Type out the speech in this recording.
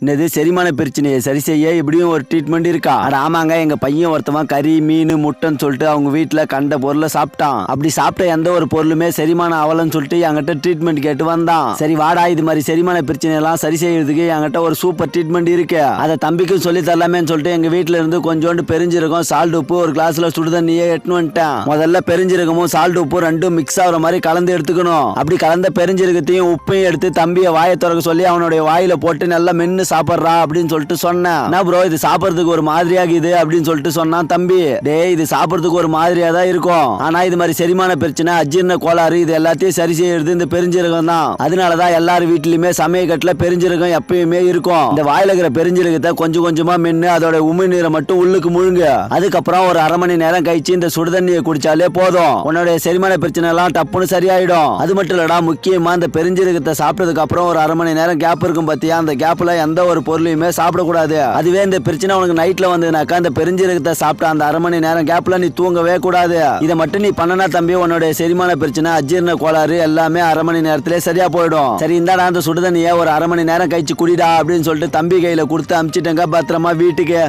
என்னது செரிமான பிரச்சனையை சரி செய்ய இப்படியும் ஒரு ட்ரீட்மெண்ட் இருக்கா? ஆமாங்க எங்க பையன் ஒருத்தவன் கறி மீன் முட்டைன்னு சொல்லிட்டு அவங்க வீட்டுல கண்ட பொருளை சாப்பிட்டான். அப்படி சாப்பிட்ட எந்த ஒரு பொருளுமே செரிமானம் ஆகலன்னு சொல்லிட்டு என்கிட்ட ட்ரீட்மெண்ட் கேட்டு வந்தான். சரி வாடா இது மாதிரி செரிமான பிரச்சனை எல்லாம் சரி செய்யறதுக்கு என்கிட்ட ஒரு சூப்பர் ட்ரீட்மெண்ட் இருக்கு. அதை தம்பிக்கும் சொல்லி தரலாமேன்னு சொல்லிட்டு எங்க வீட்டுல இருந்து கொஞ்சோண்டு பெரிஞ்சிருக்கும் சால்ட் உப்பு ஒரு கிளாஸ்ல சுடுதண்ணியே எட்டுன்னு வந்துட்டேன். முதல்ல பெரிஞ்சிருக்கமும் சால்ட் உப்பு ரெண்டும் மிக்ஸ் ஆகுற மாதிரி கலந்து எடுத்துக்கணும். அப்படி கலந்த பெரிஞ்சிருக்கத்தையும் உப்பையும் எடுத்து தம்பியை வாயை திறக்க சொல்லி அவனுடைய வாயில போட்டு நல்லா மென்னு சாப்பிட்றா அப்படின்னு சொல்லிட்டு சொன்னேன். என்ன ப்ரோ இது சாப்பிட்றதுக்கு ஒரு மாதிரியாகுது அப்படின்னு சொல்லிட்டு சொன்னான் தம்பி. டேய் இது சாப்பிட்றதுக்கு ஒரு மாதிரியா தான் இருக்கும். ஆனா இது மாதிரி செரிமான பிரச்சனை அஜீரண கோளாறு இது எல்லாத்தையும் சரி செய்யறது இந்த பெருஞ்சீரகம் தான். அதனாலதான் எல்லார் வீட்லயுமே சமயக்கட்டுல பெருஞ்சீரகம் எப்பயுமே இருக்கும். இந்த வாயில இருக்கிற பெருஞ்சீரகத்தை கொஞ்சம் கொஞ்சமா மென்னு அதோட உமிழ்நீரை மட்டும் உள்ளுக்கு முழுங்க. அதுக்கப்புறம் ஒரு அரை மணி நேரம் கழிச்சு இந்த சுடுதண்ணியை குடிச்சாலே போதும். உன்னோட செரிமான பிரச்சனை எல்லாம் டப்புன்னு சரியாயிடும். அது மட்டும் இல்லடா முக்கியமா இந்த பெருஞ்சீரகத்தை சாப்பிட்டதுக்கு அப்புறம் ஒரு அரை மணி நேரம் கேப் இருக்கும் பாத்தியா? அந்த கேப்ல எந்த எந்த ஒரு பொருளையுமே சாப்பிடக்கூடாது. அதுவே இந்த பிரச்சனை உனக்கு நைட்ல வந்ததுனாக்கா இந்த பெருஞ்சீரகத்தை சாப்பிட்ட அந்த அரை மணி நேரம் கேப்ல நீ தூங்கவே கூடாது. இதை மட்டும் நீ பண்ணனா தம்பி உன்னோட செரிமான பிரச்சனை அஜீர்ண கோளாறு எல்லாமே அரை மணி நேரத்திலே சரியா போயிடும். சரி இந்தாடா அந்த சுடுதண்ணியை ஒரு அரை மணி நேரம் கழிச்சு குடிடா அப்படின்னு சொல்லிட்டு தம்பி கையில கொடுத்து அமிச்சிட்டேங்க பத்திரமா வீட்டுக்கு.